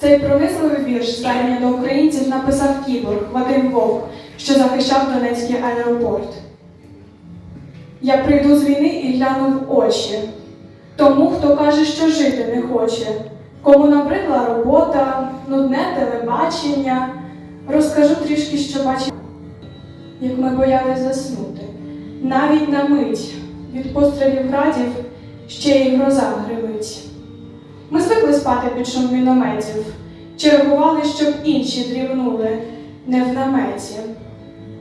Цей пронизливий вірш звернення до українців написав кіборг Вадим Вовк, що захищав Донецький аеропорт. Я прийду з війни і гляну в очі тому, хто каже, що жити не хоче, кому набридла робота, нудне телебачення. Розкажу трішки, що бачив, як ми боялись заснути. Навіть на мить від пострілів градів ще й гроза гримить. Ми звикли спати під шум мінометів, чергували, щоб інші дрібнули, не в наметі.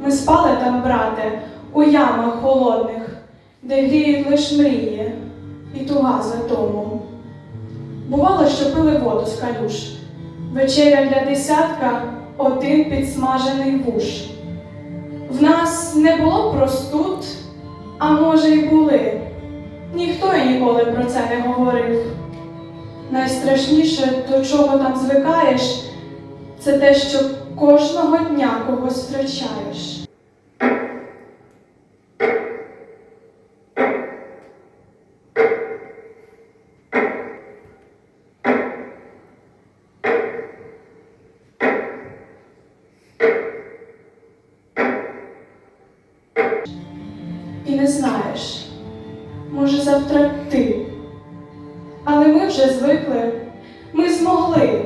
Ми спали там, брате, у ямах холодних, де гріють лиш мрії і туга за тому. Бувало, що пили воду з калюш, вечеря для десятка, один підсмажений вуш. В нас не було простуд, а може, й були. Ніхто й ніколи про це не говорив. Найстрашніше, до чого там звикаєш, це те, що кожного дня когось втрачаєш. І не знаєш, може завтра ти. Але ми вже звикли, ми змогли.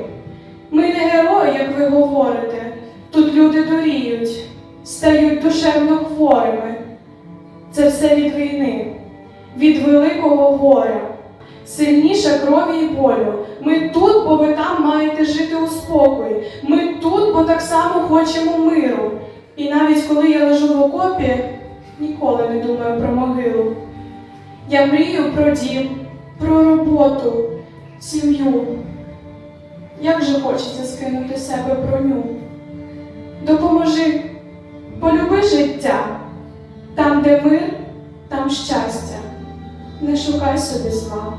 Ми не герої, як ви говорите. Тут люди доріють, стають душевно хворими. Це все від війни, від великого горя. Сильніша крові і болю. Ми тут, бо ви там маєте жити у спокої. Ми тут, бо так само хочемо миру. І навіть коли я лежу в окопі, ніколи не думаю про могилу. Я мрію про дім, про роботу, сім'ю. Як же хочеться скинути себе броню. Допоможи, полюби життя. Там, де мир, там щастя. Не шукай собі зла.